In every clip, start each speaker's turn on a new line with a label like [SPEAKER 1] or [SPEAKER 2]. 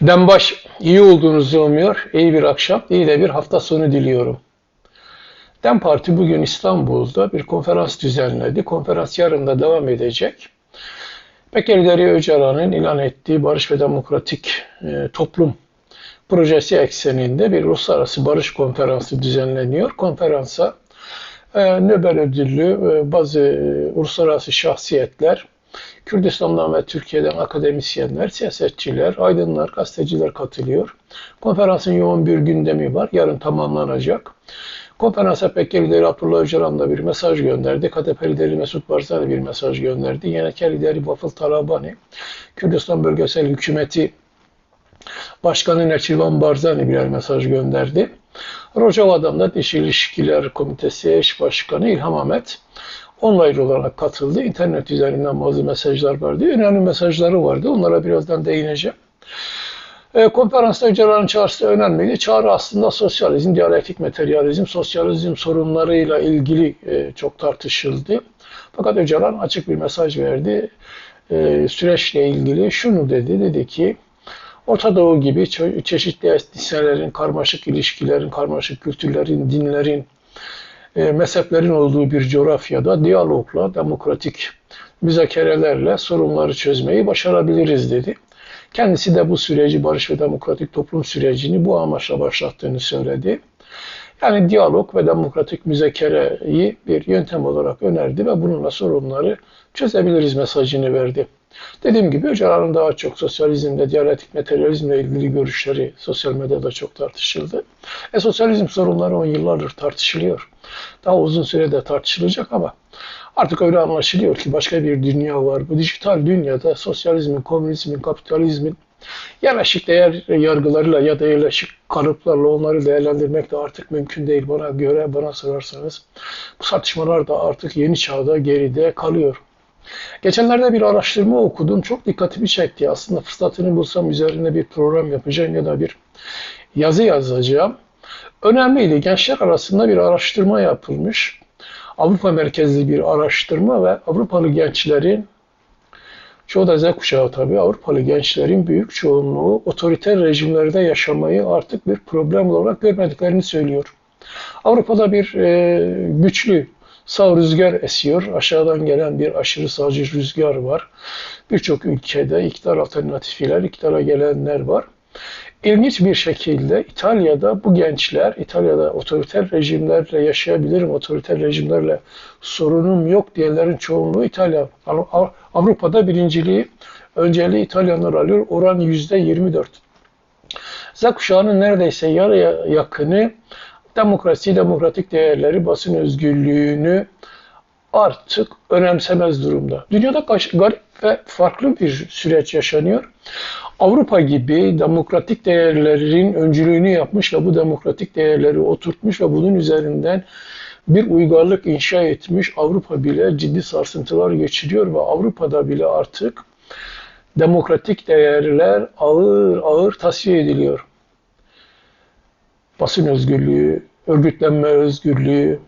[SPEAKER 1] Dembaş iyi olduğunuzu umuyor. İyi bir akşam, iyi de bir hafta sonu diliyorum. Dem Parti bugün İstanbul'da bir konferans düzenledi. Konferans yarın da devam edecek. Bekir Deri Öcalan'ın ilan ettiği Barış ve Demokratik e, Toplum projesi ekseninde bir uluslararası barış konferansı düzenleniyor. Konferansa e, Nobel ödüllü e, bazı e, uluslararası şahsiyetler, Kürdistan'dan ve Türkiye'den akademisyenler, siyasetçiler, aydınlar, gazeteciler katılıyor. Konferansın yoğun bir gündemi var. Yarın tamamlanacak. Konferansa Bekir lideri Abdullah Öcalan da bir mesaj gönderdi. KDP lideri Mesut Barzani bir mesaj gönderdi. YNK lideri Vafıl Talabani, Kürdistan Bölgesel Hükümeti Başkanı Neçirvan Barzani birer mesaj gönderdi. Rojava'dan da Dış İlişkiler Komitesi eş başkanı İlham Ahmet online olarak katıldı. İnternet üzerinden bazı mesajlar vardı. Önemli mesajları vardı. Onlara birazdan değineceğim. E, konferansta Öcalan'ın çağrısı önemliydi. Çağrı aslında sosyalizm, diyalektik materyalizm, sosyalizm sorunlarıyla ilgili e, çok tartışıldı. Fakat Öcalan açık bir mesaj verdi. E, süreçle ilgili şunu dedi. Dedi ki Orta Doğu gibi çe- çeşitli etniselerin, karmaşık ilişkilerin, karmaşık kültürlerin, dinlerin, e, mezheplerin olduğu bir coğrafyada diyalogla, demokratik müzakerelerle sorunları çözmeyi başarabiliriz dedi. Kendisi de bu süreci, barış ve demokratik toplum sürecini bu amaçla başlattığını söyledi. Yani diyalog ve demokratik müzakereyi bir yöntem olarak önerdi ve bununla sorunları çözebiliriz mesajını verdi. Dediğim gibi Öcalan'ın daha çok sosyalizmle, diyalektik materyalizmle ilgili görüşleri sosyal medyada çok tartışıldı. E, sosyalizm sorunları on yıllardır tartışılıyor. Daha uzun sürede tartışılacak ama artık öyle anlaşılıyor ki başka bir dünya var. Bu dijital dünyada sosyalizmin, komünizmin, kapitalizmin yerleşik değer yargılarıyla ya da yerleşik kalıplarla onları değerlendirmek de artık mümkün değil bana göre, bana sorarsanız. Bu tartışmalar da artık yeni çağda geride kalıyor. Geçenlerde bir araştırma okudum. Çok dikkatimi çekti. Aslında fırsatını bulsam üzerine bir program yapacağım ya da bir yazı yazacağım. Önemliydi. Gençler arasında bir araştırma yapılmış. Avrupa merkezli bir araştırma ve Avrupalı gençlerin çoğu da Z kuşağı tabii Avrupalı gençlerin büyük çoğunluğu otoriter rejimlerde yaşamayı artık bir problem olarak görmediklerini söylüyor. Avrupa'da bir e, güçlü sağ rüzgar esiyor. Aşağıdan gelen bir aşırı sağcı rüzgar var. Birçok ülkede iktidar alternatifiler, iktidara gelenler var. İlginç bir şekilde İtalya'da bu gençler, İtalya'da otoriter rejimlerle yaşayabilirim, otoriter rejimlerle sorunum yok diyenlerin çoğunluğu İtalya. Avrupa'da birinciliği, önceliği İtalyanlar alıyor. Oran yüzde 24. Z kuşağının neredeyse yarıya yakını demokrasi, demokratik değerleri, basın özgürlüğünü artık önemsemez durumda. Dünyada garip ve farklı bir süreç yaşanıyor. Avrupa gibi demokratik değerlerin öncülüğünü yapmış ve bu demokratik değerleri oturtmuş ve bunun üzerinden bir uygarlık inşa etmiş Avrupa bile ciddi sarsıntılar geçiriyor ve Avrupa'da bile artık demokratik değerler ağır ağır tasfiye ediliyor. Basın özgürlüğü, örgütlenme özgürlüğü,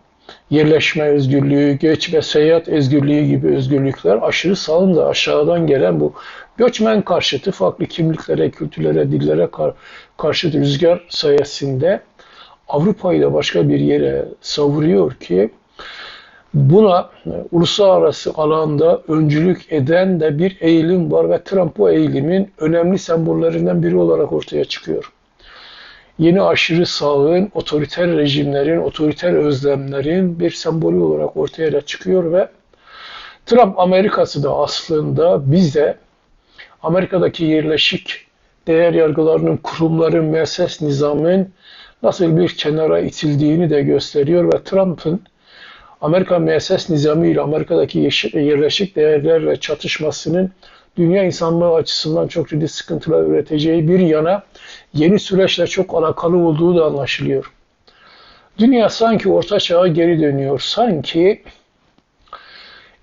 [SPEAKER 1] yerleşme özgürlüğü, göç ve seyahat özgürlüğü gibi özgürlükler aşırı sağında aşağıdan gelen bu göçmen karşıtı farklı kimliklere, kültürlere, dillere kar karşıt rüzgar sayesinde Avrupa'yı da başka bir yere savuruyor ki buna uluslararası alanda öncülük eden de bir eğilim var ve Trump bu eğilimin önemli sembollerinden biri olarak ortaya çıkıyor yeni aşırı sağın, otoriter rejimlerin, otoriter özlemlerin bir sembolü olarak ortaya çıkıyor ve Trump Amerikası da aslında bize Amerika'daki yerleşik değer yargılarının, kurumların, müesses nizamın nasıl bir kenara itildiğini de gösteriyor ve Trump'ın Amerika müesses nizamı ile Amerika'daki yerleşik değerlerle çatışmasının dünya insanlığı açısından çok ciddi sıkıntılar üreteceği bir yana yeni süreçle çok alakalı olduğu da anlaşılıyor. Dünya sanki orta çağa geri dönüyor. Sanki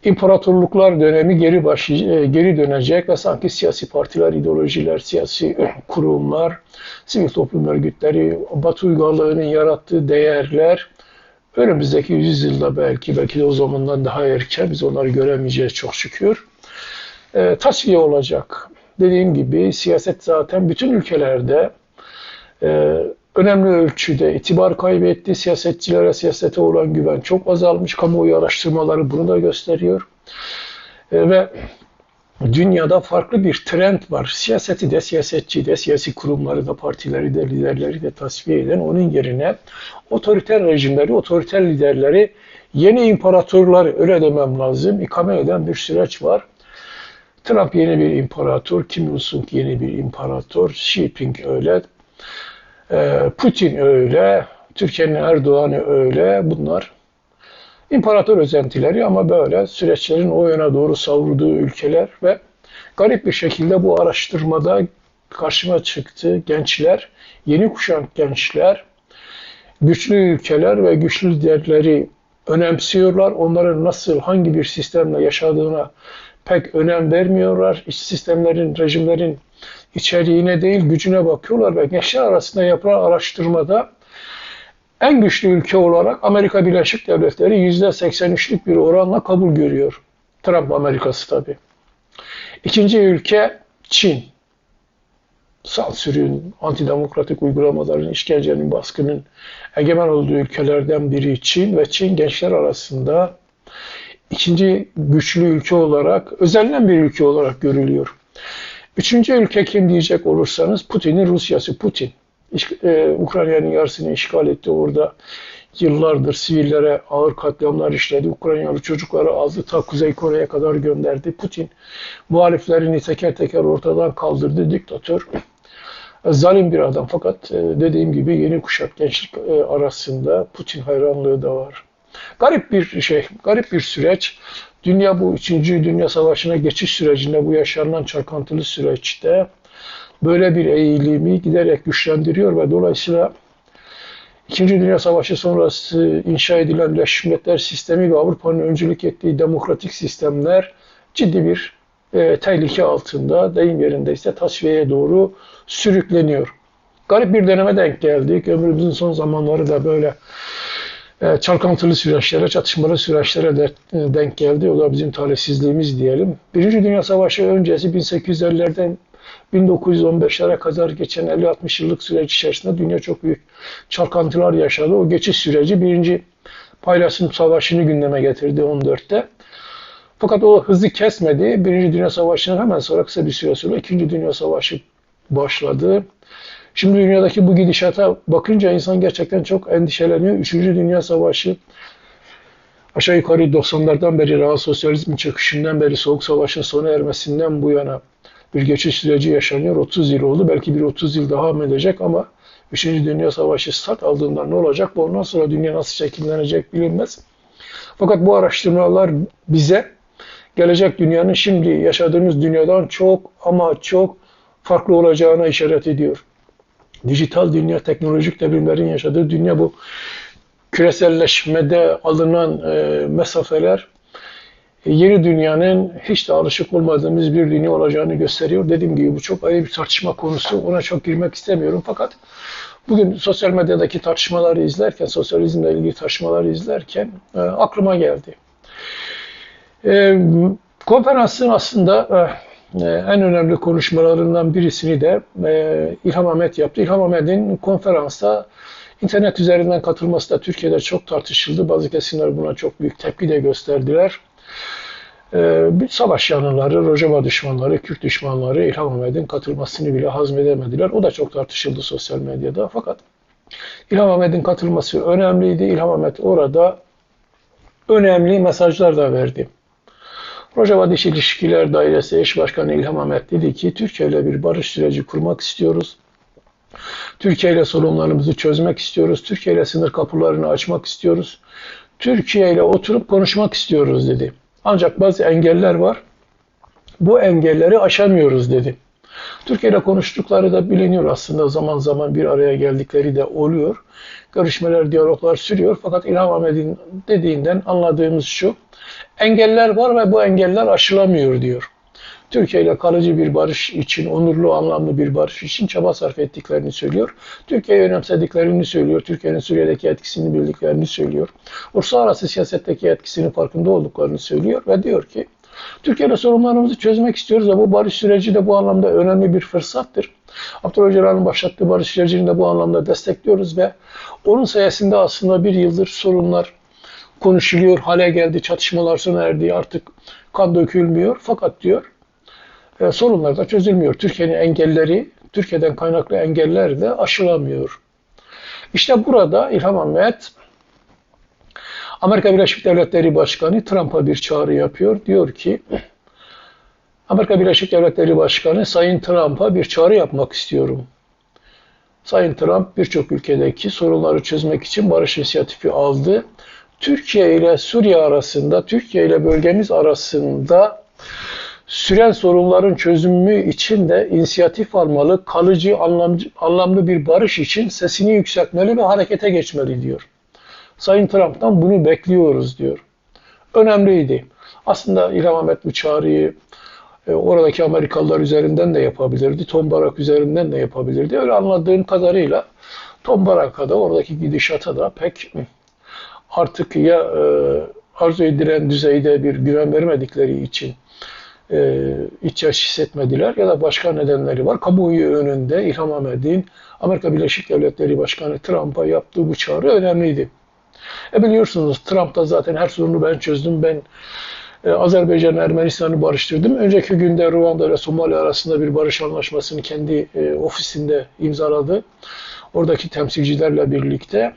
[SPEAKER 1] imparatorluklar dönemi geri başı, e, geri dönecek ve sanki siyasi partiler, ideolojiler, siyasi kurumlar, sivil toplum örgütleri, Batı uygarlığının yarattığı değerler önümüzdeki yüzyılda belki belki de o zamandan daha erken biz onları göremeyeceğiz çok şükür. E, tasfiye olacak. dediğim gibi siyaset zaten bütün ülkelerde e, önemli ölçüde itibar kaybetti. Siyasetçilere, siyasete olan güven çok azalmış. Kamuoyu araştırmaları bunu da gösteriyor. E, ve dünyada farklı bir trend var. Siyaseti de, siyasetçi de, siyasi kurumları da, partileri de, liderleri de tasfiye eden onun yerine otoriter rejimleri, otoriter liderleri, yeni imparatorlar öyle demem lazım, ikame eden bir süreç var. Trump yeni bir imparator, Kim Il-sung yeni bir imparator, Xi Jinping öyle, ee, Putin öyle, Türkiye'nin Erdoğan'ı öyle. Bunlar imparator özentileri ama böyle süreçlerin o yöne doğru savrulduğu ülkeler ve garip bir şekilde bu araştırmada karşıma çıktı gençler, yeni kuşak gençler, güçlü ülkeler ve güçlü liderleri önemsiyorlar. Onların nasıl, hangi bir sistemle yaşadığına pek önem vermiyorlar. İç sistemlerin, rejimlerin içeriğine değil gücüne bakıyorlar ve gençler arasında yapılan araştırmada en güçlü ülke olarak Amerika Birleşik Devletleri %83'lük bir oranla kabul görüyor. Trump Amerikası tabi. İkinci ülke Çin. Sansürün, antidemokratik uygulamaların, işkencenin, baskının egemen olduğu ülkelerden biri Çin ve Çin gençler arasında ikinci güçlü ülke olarak, özellenen bir ülke olarak görülüyor. Üçüncü ülke kim diyecek olursanız Putin'in Rusyası Putin. E, Ukrayna'nın yarısını işgal etti orada. Yıllardır sivillere ağır katliamlar işledi. Ukraynalı çocukları aldı ta Kuzey Kore'ye kadar gönderdi. Putin muhaliflerini teker teker ortadan kaldırdı. Diktatör. Zalim bir adam fakat e, dediğim gibi yeni kuşak gençlik e, arasında Putin hayranlığı da var. Garip bir şey, garip bir süreç. Dünya bu 3. Dünya Savaşı'na geçiş sürecinde bu yaşanan çalkantılı süreçte böyle bir eğilimi giderek güçlendiriyor ve dolayısıyla İkinci Dünya Savaşı sonrası inşa edilen Birleşmiş sistemi ve Avrupa'nın öncülük ettiği demokratik sistemler ciddi bir e, tehlike altında, deyim yerindeyse tasfiyeye doğru sürükleniyor. Garip bir döneme denk geldik. Ömrümüzün son zamanları da böyle çalkantılı süreçlere, çatışmalı süreçlere de e, denk geldi. O da bizim talihsizliğimiz diyelim. Birinci Dünya Savaşı öncesi 1850'lerden 1915'lere kadar geçen 50-60 yıllık süreç içerisinde dünya çok büyük çalkantılar yaşadı. O geçiş süreci birinci paylaşım savaşını gündeme getirdi 14'te. Fakat o hızı kesmedi. Birinci Dünya Savaşı'nın hemen sonra kısa bir süre sonra İkinci Dünya Savaşı başladı. Şimdi dünyadaki bu gidişata bakınca insan gerçekten çok endişeleniyor. Üçüncü Dünya Savaşı aşağı yukarı 90'lardan beri rahat sosyalizmin çöküşünden beri Soğuk Savaş'ın sona ermesinden bu yana bir geçiş süreci yaşanıyor. 30 yıl oldu. Belki bir 30 yıl devam edecek ama Üçüncü Dünya Savaşı start aldığında ne olacak? Ondan sonra dünya nasıl şekillenecek bilinmez. Fakat bu araştırmalar bize gelecek dünyanın şimdi yaşadığımız dünyadan çok ama çok farklı olacağına işaret ediyor dijital dünya, teknolojik devrimlerin yaşadığı dünya bu küreselleşmede alınan e, mesafeler e, yeni dünyanın hiç de alışık olmadığımız bir dünya olacağını gösteriyor. Dediğim gibi bu çok ayrı bir tartışma konusu. Ona çok girmek istemiyorum. Fakat bugün sosyal medyadaki tartışmaları izlerken, sosyalizmle ilgili tartışmaları izlerken e, aklıma geldi. E, konferansın aslında e, en önemli konuşmalarından birisini de e, İlham Ahmet yaptı. İlham Ahmet'in konferansta internet üzerinden katılması da Türkiye'de çok tartışıldı. Bazı kesimler buna çok büyük tepki de gösterdiler. Ee, bir savaş yanlıları, Rojava düşmanları, Kürt düşmanları İlham Ahmet'in katılmasını bile hazmedemediler. O da çok tartışıldı sosyal medyada. Fakat İlham Ahmet'in katılması önemliydi. İlham Ahmet orada önemli mesajlar da verdi. Rojava Dış İlişkiler Dairesi Eş Başkanı İlham Ahmet dedi ki Türkiye ile bir barış süreci kurmak istiyoruz. Türkiye ile sorunlarımızı çözmek istiyoruz. Türkiye ile sınır kapılarını açmak istiyoruz. Türkiye ile oturup konuşmak istiyoruz dedi. Ancak bazı engeller var. Bu engelleri aşamıyoruz dedi. Türkiye ile konuştukları da biliniyor aslında zaman zaman bir araya geldikleri de oluyor. Görüşmeler, diyaloglar sürüyor. Fakat İlham Ahmet'in dediğinden anladığımız şu. Engeller var ve bu engeller aşılamıyor diyor. Türkiye ile kalıcı bir barış için, onurlu, anlamlı bir barış için çaba sarf ettiklerini söylüyor. Türkiye'yi önemsediklerini söylüyor. Türkiye'nin Suriye'deki etkisini bildiklerini söylüyor. Uluslararası siyasetteki etkisinin farkında olduklarını söylüyor ve diyor ki Türkiye ile sorunlarımızı çözmek istiyoruz ve bu barış süreci de bu anlamda önemli bir fırsattır. Abdullah Öcalan'ın başlattığı barış sürecini de bu anlamda destekliyoruz ve onun sayesinde aslında bir yıldır sorunlar konuşuluyor, hale geldi, çatışmalar sona erdi, artık kan dökülmüyor. Fakat diyor e, sorunlar da çözülmüyor. Türkiye'nin engelleri, Türkiye'den kaynaklı engeller de aşılamıyor. İşte burada İlham Ahmet Amerika Birleşik Devletleri Başkanı Trump'a bir çağrı yapıyor. Diyor ki Amerika Birleşik Devletleri Başkanı Sayın Trump'a bir çağrı yapmak istiyorum. Sayın Trump birçok ülkedeki sorunları çözmek için barış inisiyatifi aldı. Türkiye ile Suriye arasında, Türkiye ile bölgemiz arasında süren sorunların çözümü için de inisiyatif almalı, kalıcı, anlamlı bir barış için sesini yükseltmeli ve harekete geçmeli diyor. Sayın Trump'tan bunu bekliyoruz diyor. Önemliydi. Aslında İlham Ahmet bu çağrıyı e, oradaki Amerikalılar üzerinden de yapabilirdi. Tom Barak üzerinden de yapabilirdi. Öyle anladığım kadarıyla Tom Barak'a da oradaki gidişata da pek artık ya e, arzu edilen düzeyde bir güven vermedikleri için e, ihtiyaç hissetmediler ya da başka nedenleri var. Kamuoyu önünde İlham Ahmet'in Amerika Birleşik Devletleri Başkanı Trump'a yaptığı bu çağrı önemliydi. E biliyorsunuz Trump da zaten her sorunu ben çözdüm, ben e, Azerbaycan Ermenistan'ı barıştırdım. Önceki günde Ruanda ile Somali arasında bir barış anlaşmasını kendi e, ofisinde imzaladı. Oradaki temsilcilerle birlikte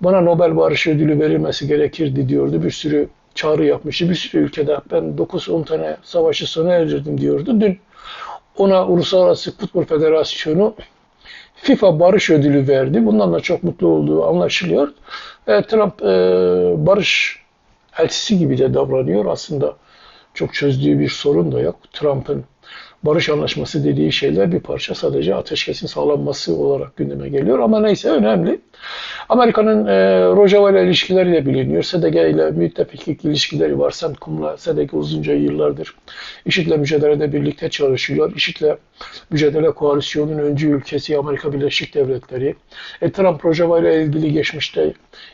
[SPEAKER 1] bana Nobel Barış Ödülü verilmesi gerekirdi diyordu. Bir sürü çağrı yapmıştı. Bir sürü ülkede ben 9-10 tane savaşı sona erdirdim diyordu. Dün ona Uluslararası Futbol Federasyonu FIFA barış ödülü verdi. Bundan da çok mutlu olduğu anlaşılıyor. E, Trump e, barış elçisi gibi de davranıyor. Aslında çok çözdüğü bir sorun da yok. Trump'ın barış anlaşması dediği şeyler bir parça sadece ateşkesin sağlanması olarak gündeme geliyor. Ama neyse önemli. Amerika'nın e, Rojava ile ilişkileri de biliniyor. SDG ile müttefiklik ilişkileri var. CENTCOM'la SDG uzunca yıllardır IŞİD'le mücadelede birlikte çalışıyor. IŞİD'le mücadele koalisyonun öncü ülkesi Amerika Birleşik Devletleri. E, Trump Rojava ile ilgili geçmişte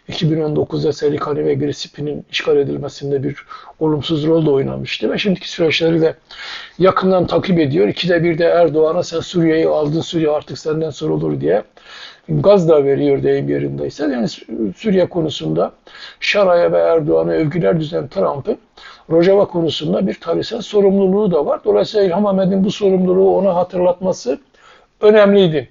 [SPEAKER 1] 2019'da Serikani ve Gillespie'nin işgal edilmesinde bir olumsuz rol da oynamıştı ve şimdiki süreçleri de yakından takip ediyor. İkide bir de Erdoğan'a sen Suriye'yi aldın, Suriye artık senden sorulur diye gaz da veriyor deyim yerindeyse. Yani Suriye konusunda Şara'ya ve Erdoğan'a övgüler düzen Trump'ın Rojava konusunda bir tarihsel sorumluluğu da var. Dolayısıyla İlham Ahmet'in bu sorumluluğu ona hatırlatması önemliydi.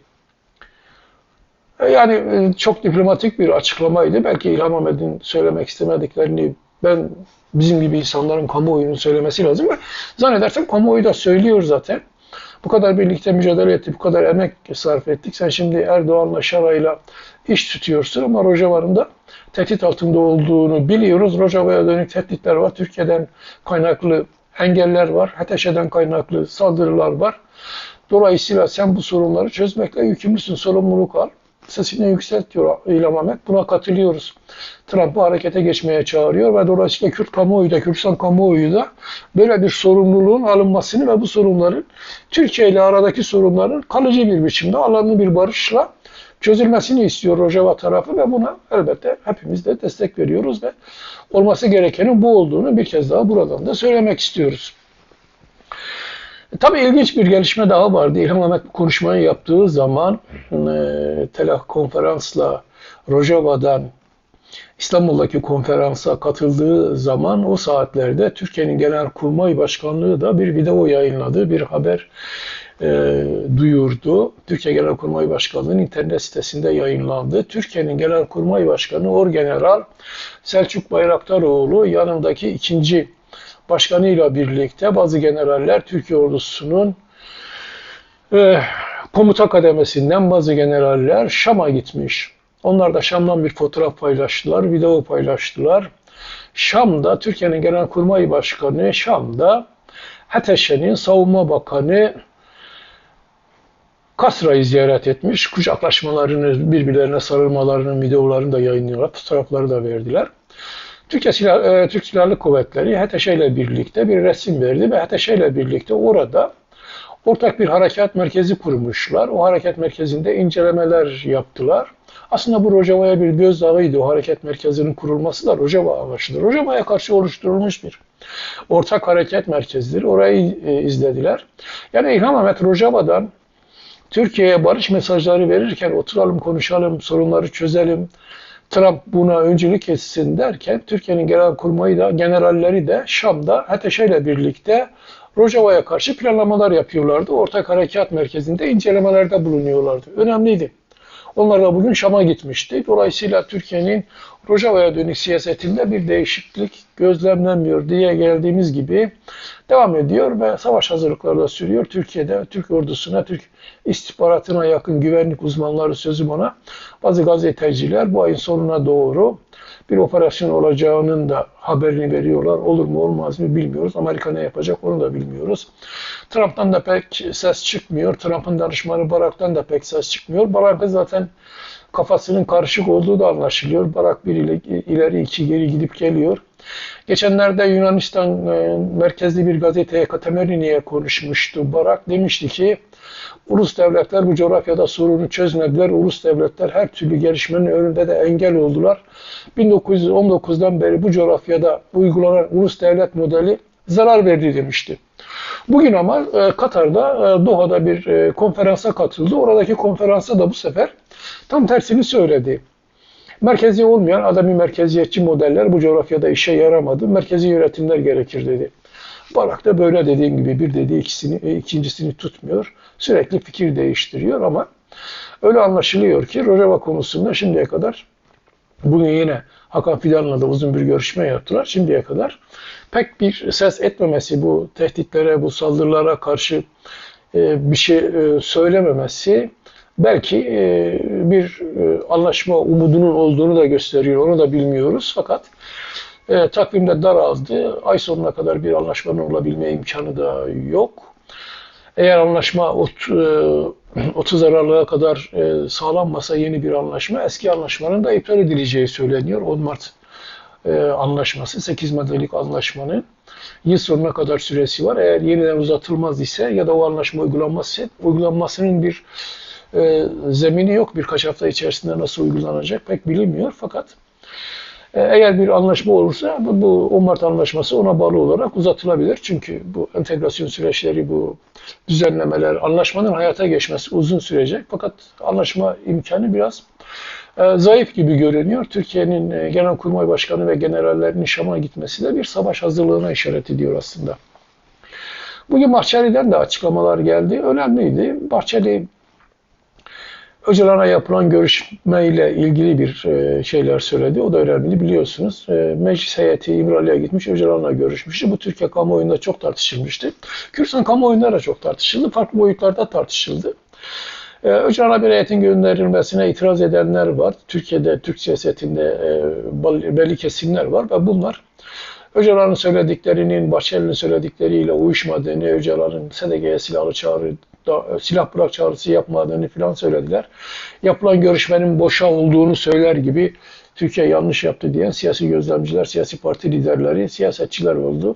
[SPEAKER 1] E, yani e, çok diplomatik bir açıklamaydı. Belki İlham Ahmet'in söylemek istemediklerini ben bizim gibi insanların kamuoyunun söylemesi lazım. Zannedersem kamuoyu da söylüyor zaten. Bu kadar birlikte mücadele ettik, bu kadar emek sarf ettik. Sen şimdi Erdoğan'la Şara'yla iş tutuyorsun ama Rojava'nın da tehdit altında olduğunu biliyoruz. Rojava'ya dönük tehditler var. Türkiye'den kaynaklı engeller var. HTŞ'den kaynaklı saldırılar var. Dolayısıyla sen bu sorunları çözmekle yükümlüsün. Sorumluluk al sesini yükseltiyor İlham Ahmet. Buna katılıyoruz. Trump'ı harekete geçmeye çağırıyor ve dolayısıyla Kürt kamuoyu da, Kürtistan kamuoyu da böyle bir sorumluluğun alınmasını ve bu sorunların Türkiye ile aradaki sorunların kalıcı bir biçimde alanlı bir barışla çözülmesini istiyor Rojava tarafı ve buna elbette hepimiz de destek veriyoruz ve olması gerekenin bu olduğunu bir kez daha buradan da söylemek istiyoruz. Tabii ilginç bir gelişme daha vardı. İlham Ahmet konuşmayı yaptığı zaman e, telekonferansla Rojava'dan İstanbul'daki konferansa katıldığı zaman o saatlerde Türkiye'nin Genelkurmay Başkanlığı da bir video yayınladı, bir haber e, duyurdu. Türkiye Genelkurmay Başkanlığı'nın internet sitesinde yayınlandı. Türkiye'nin Genelkurmay Başkanı Orgeneral Selçuk Bayraktaroğlu yanındaki ikinci başkanıyla birlikte bazı generaller Türkiye ordusunun e, komuta kademesinden bazı generaller Şam'a gitmiş. Onlar da Şam'dan bir fotoğraf paylaştılar, video paylaştılar. Şam'da Türkiye'nin Genelkurmay Başkanı Şam'da HTŞ'nin savunma bakanı Kasra'yı ziyaret etmiş. Kucaklaşmalarını, birbirlerine sarılmalarının videolarını da yayınlıyorlar. Fotoğrafları da verdiler. Türkiye Silah, e, Türk Silahlı Kuvvetleri HTŞ ile birlikte bir resim verdi ve HTŞ ile birlikte orada ortak bir harekat merkezi kurmuşlar. O harekat merkezinde incelemeler yaptılar. Aslında bu Rojava'ya bir gözdağıydı. O hareket merkezinin kurulması da Rojava amaçlıdır. Rojava'ya karşı oluşturulmuş bir ortak hareket merkezidir. Orayı e, izlediler. Yani İlham Ahmet Rojava'dan Türkiye'ye barış mesajları verirken oturalım konuşalım, sorunları çözelim. Trump buna öncülük etsin derken Türkiye'nin genel kurmayı da generalleri de Şam'da Ateşe ile birlikte Rojava'ya karşı planlamalar yapıyorlardı. Ortak Harekat Merkezi'nde incelemelerde bulunuyorlardı. Önemliydi. Onlar da bugün Şam'a gitmişti. Dolayısıyla Türkiye'nin Rojava'ya dönük siyasetinde bir değişiklik gözlemlenmiyor diye geldiğimiz gibi devam ediyor ve savaş hazırlıkları da sürüyor. Türkiye'de Türk ordusuna, Türk istihbaratına yakın güvenlik uzmanları sözüm ona bazı gazeteciler bu ayın sonuna doğru bir operasyon olacağının da haberini veriyorlar. Olur mu olmaz mı bilmiyoruz. Amerika ne yapacak onu da bilmiyoruz. Trump'tan da pek ses çıkmıyor. Trump'ın danışmanı Barack'tan da pek ses çıkmıyor. Barack zaten kafasının karışık olduğu da anlaşılıyor. Barack bir ileri iki geri gidip geliyor. Geçenlerde Yunanistan e, merkezli bir gazeteye Katemerini'ye konuşmuştu. Barak demişti ki ulus devletler bu coğrafyada sorunu çözmediler. Ulus devletler her türlü gelişmenin önünde de engel oldular. 1919'dan beri bu coğrafyada uygulanan ulus devlet modeli zarar verdi demişti. Bugün ama e, Katar'da, e, Doha'da bir e, konferansa katıldı. Oradaki konferansa da bu sefer tam tersini söyledi. Merkezi olmayan adami merkeziyetçi modeller bu coğrafyada işe yaramadı. Merkezi yönetimler gerekir dedi. Barak da böyle dediğim gibi bir dediği ikisini, ikincisini tutmuyor. Sürekli fikir değiştiriyor ama öyle anlaşılıyor ki Rojava konusunda şimdiye kadar bugün yine Hakan Fidan'la da uzun bir görüşme yaptılar. Şimdiye kadar pek bir ses etmemesi bu tehditlere, bu saldırılara karşı e, bir şey e, söylememesi belki e, bir anlaşma umudunun olduğunu da gösteriyor. Onu da bilmiyoruz. Fakat takvimde daraldı. Ay sonuna kadar bir anlaşmanın olabilme imkanı da yok. Eğer anlaşma 30 Aralık'a kadar sağlanmasa yeni bir anlaşma, eski anlaşmanın da iptal edileceği söyleniyor. 10 Mart anlaşması, 8 maddelik anlaşmanın yıl sonuna kadar süresi var. Eğer yeniden uzatılmaz ise ya da o anlaşma uygulanmazsa uygulanmasının bir e, zemini yok. Birkaç hafta içerisinde nasıl uygulanacak pek bilinmiyor. Fakat e, eğer bir anlaşma olursa bu, bu 10 Mart anlaşması ona bağlı olarak uzatılabilir. Çünkü bu entegrasyon süreçleri, bu düzenlemeler, anlaşmanın hayata geçmesi uzun sürecek. Fakat anlaşma imkanı biraz e, zayıf gibi görünüyor. Türkiye'nin e, Genelkurmay Başkanı ve generallerinin Şam'a gitmesi de bir savaş hazırlığına işaret ediyor aslında. Bugün Bahçeli'den de açıklamalar geldi. Önemliydi. Bahçeli Öcalan'a yapılan görüşmeyle ilgili bir e, şeyler söyledi. O da önemli biliyorsunuz. E, meclis heyeti İmralı'ya gitmiş, Öcalan'la görüşmüştü. Bu Türkiye kamuoyunda çok tartışılmıştı. Kürdistan kamuoyunda da çok tartışıldı. Farklı boyutlarda tartışıldı. Ee, Öcalan'a bir heyetin gönderilmesine itiraz edenler var. Türkiye'de, Türk siyasetinde e, belli kesimler var ve bunlar Öcalan'ın söylediklerinin Bahçeli'nin söyledikleriyle uyuşmadığını, Öcalan'ın SDG'ye silahlı çağrı da, e, silah bırak çağrısı yapmadığını filan söylediler. Yapılan görüşmenin boşa olduğunu söyler gibi Türkiye yanlış yaptı diyen siyasi gözlemciler, siyasi parti liderleri, siyasetçiler oldu.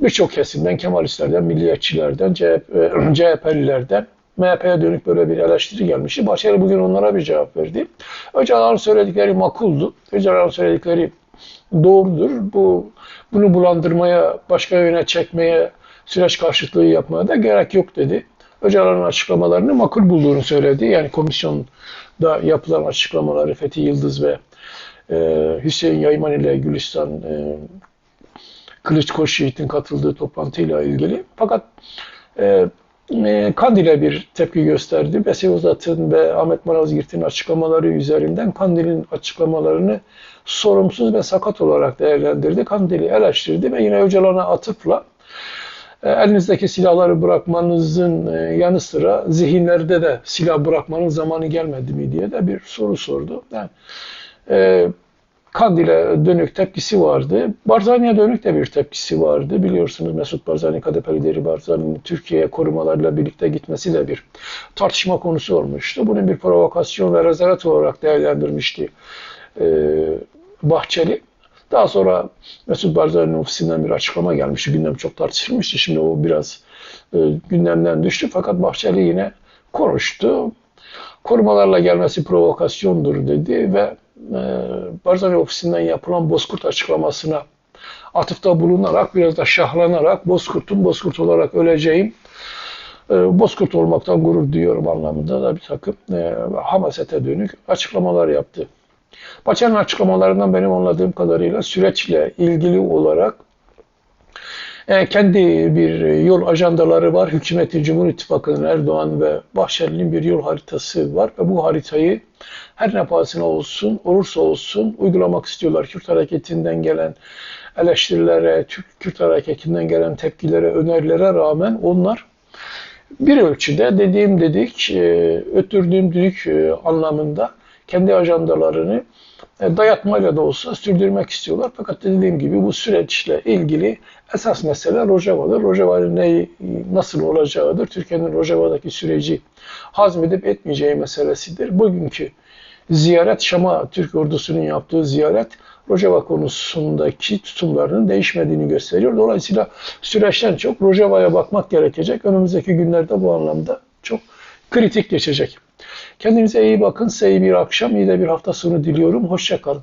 [SPEAKER 1] Birçok kesimden, Kemalistlerden, milliyetçilerden, CHP, CHP'lilerden MHP'ye dönük böyle bir eleştiri gelmişti. Bahçeli bugün onlara bir cevap verdi. Öcalan'ın söyledikleri makuldu. Öcalan'ın söyledikleri doğrudur. Bu bunu bulandırmaya, başka yöne çekmeye, süreç karşıtlığı yapmaya da gerek yok dedi. Öcalan'ın açıklamalarını makul bulduğunu söyledi. Yani komisyonda yapılan açıklamaları Fethi Yıldız ve e, Hüseyin Yayman ile Gülistan e, Kılıç Koçyiğit'in katıldığı toplantıyla ilgili. Fakat e, e, Kandil'e bir tepki gösterdi. Besi Uzat'ın ve Ahmet Malazgirt'in açıklamaları üzerinden Kandil'in açıklamalarını sorumsuz ve sakat olarak değerlendirdi. Kandil'i eleştirdi ve yine Öcalan'a atıfla elinizdeki silahları bırakmanızın e, yanı sıra zihinlerde de silah bırakmanın zamanı gelmedi mi diye de bir soru sordu. Yani, e, Kandil'e dönük tepkisi vardı. Barzani'ye dönük de bir tepkisi vardı. Biliyorsunuz Mesut Barzani, KDP lideri Barzani'nin Türkiye'ye korumalarla birlikte gitmesi de bir tartışma konusu olmuştu. Bunun bir provokasyon ve rezalet olarak değerlendirmişti e, Bahçeli. Daha sonra Mesut Barzani'nin ofisinden bir açıklama gelmişti. Gündem çok tartışılmıştı. Şimdi o biraz e, gündemden düştü. Fakat Bahçeli yine konuştu. Korumalarla gelmesi provokasyondur dedi ve e, Barzani ofisinden yapılan Bozkurt açıklamasına atıfta bulunarak biraz da şahlanarak Bozkurt'un Bozkurt olarak öleceğim e, Bozkurt olmaktan gurur duyuyorum anlamında da bir takım e, hamasete dönük açıklamalar yaptı. Paça'nın açıklamalarından benim anladığım kadarıyla süreçle ilgili olarak e, kendi bir yol ajandaları var. Hükümetin Cumhur İttifakı'nın Erdoğan ve Bahçeli'nin bir yol haritası var ve bu haritayı her ne pahasına olsun, olursa olsun uygulamak istiyorlar. Kürt hareketinden gelen eleştirilere, Türk Kürt hareketinden gelen tepkilere, önerilere rağmen onlar bir ölçüde dediğim dedik, e, öttürdüğüm düdük e, anlamında kendi ajandalarını e, dayatmayla da olsa sürdürmek istiyorlar. Fakat dediğim gibi bu süreçle ilgili esas mesele Rojava'dır. Rojava'nın ne, nasıl olacağıdır. Türkiye'nin Rojava'daki süreci hazmedip etmeyeceği meselesidir. Bugünkü ziyaret Şam'a Türk ordusunun yaptığı ziyaret Rojava konusundaki tutumlarının değişmediğini gösteriyor. Dolayısıyla süreçten çok Rojava'ya bakmak gerekecek. Önümüzdeki günlerde bu anlamda çok kritik geçecek. Kendinize iyi bakın. Size iyi bir akşam, iyi de bir hafta sonu diliyorum. Hoşçakalın.